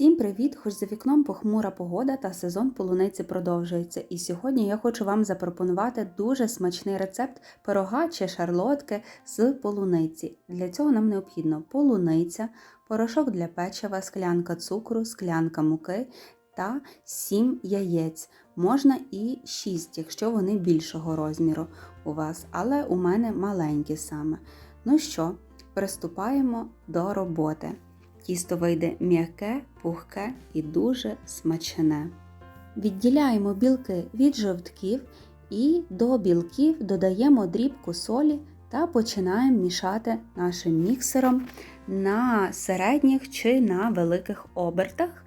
Всім привіт! Хоч за вікном похмура погода та сезон полуниці продовжується. І сьогодні я хочу вам запропонувати дуже смачний рецепт пирога чи шарлотки з полуниці. Для цього нам необхідно полуниця, порошок для печива, склянка цукру, склянка муки та 7 яєць. Можна і 6, якщо вони більшого розміру у вас, але у мене маленькі саме. Ну що, приступаємо до роботи. Тісто вийде м'яке, пухке і дуже смачне. Відділяємо білки від жовтків і до білків додаємо дрібку солі та починаємо мішати нашим міксером на середніх чи на великих обертах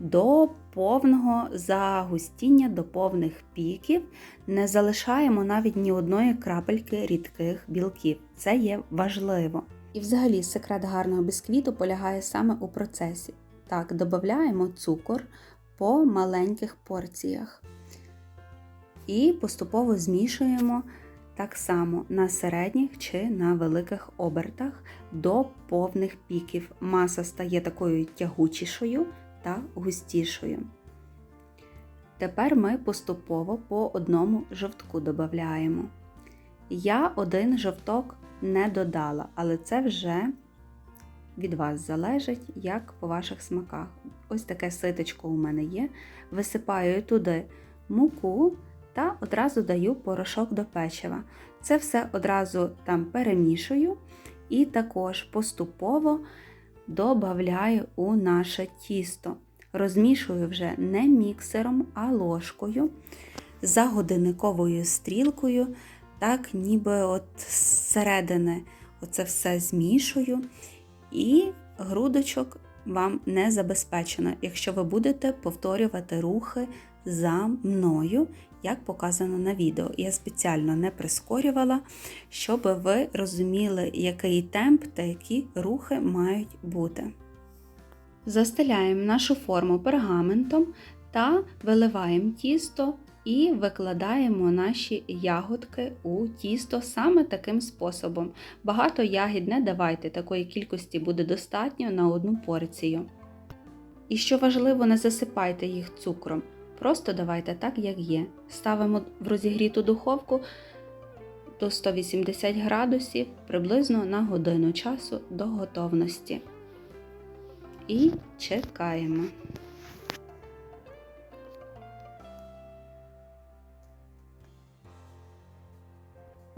до повного загустіння, до повних піків. Не залишаємо навіть ні одної крапельки рідких білків. Це є важливо. І взагалі секрет гарного бісквіту полягає саме у процесі. Так, додаємо цукор по маленьких порціях. І поступово змішуємо так само на середніх чи на великих обертах до повних піків. Маса стає такою тягучішою та густішою. Тепер ми поступово по одному жовтку додаємо. Я один жовток не додала, але це вже від вас залежить, як по ваших смаках. Ось таке ситочко у мене є. Висипаю туди муку та одразу даю порошок до печива. Це все одразу там перемішую і також поступово додаю у наше тісто. Розмішую вже не міксером, а ложкою за годинниковою стрілкою так ніби от зсередини оце все змішую, і грудочок вам не забезпечено, якщо ви будете повторювати рухи за мною, як показано на відео. Я спеціально не прискорювала, щоб ви розуміли, який темп та які рухи мають бути. Застеляємо нашу форму пергаментом та виливаємо тісто і викладаємо наші ягодки у тісто саме таким способом. Багато ягід не давайте, такої кількості буде достатньо на одну порцію. І що важливо, не засипайте їх цукром, просто давайте так, як є. Ставимо в розігріту духовку до 180 градусів приблизно на годину часу до готовності. І чекаємо.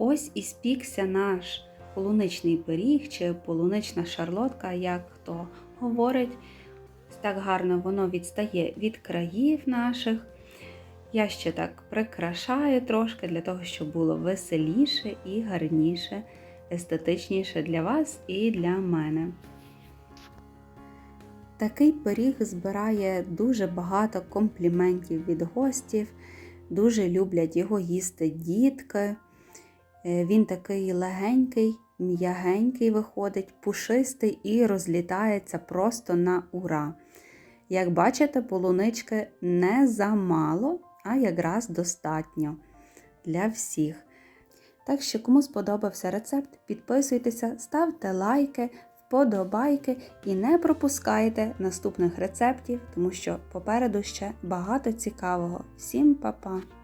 Ось і спікся наш полуничний пиріг чи полунична шарлотка, як хто говорить. Так гарно воно відстає від країв наших. Я ще так прикрашаю трошки для того, щоб було веселіше і гарніше, естетичніше для вас і для мене. Такий пиріг збирає дуже багато компліментів від гостів, дуже люблять його їсти дітки. Е, він такий легенький, м'ягенький виходить, пушистий і розлітається просто на ура. Як бачите, полунички не замало, а якраз достатньо для всіх. Так що, кому сподобався рецепт, підписуйтеся, ставте лайки, вподобайки і не пропускайте наступних рецептів, тому що попереду ще багато цікавого. Всім па-па!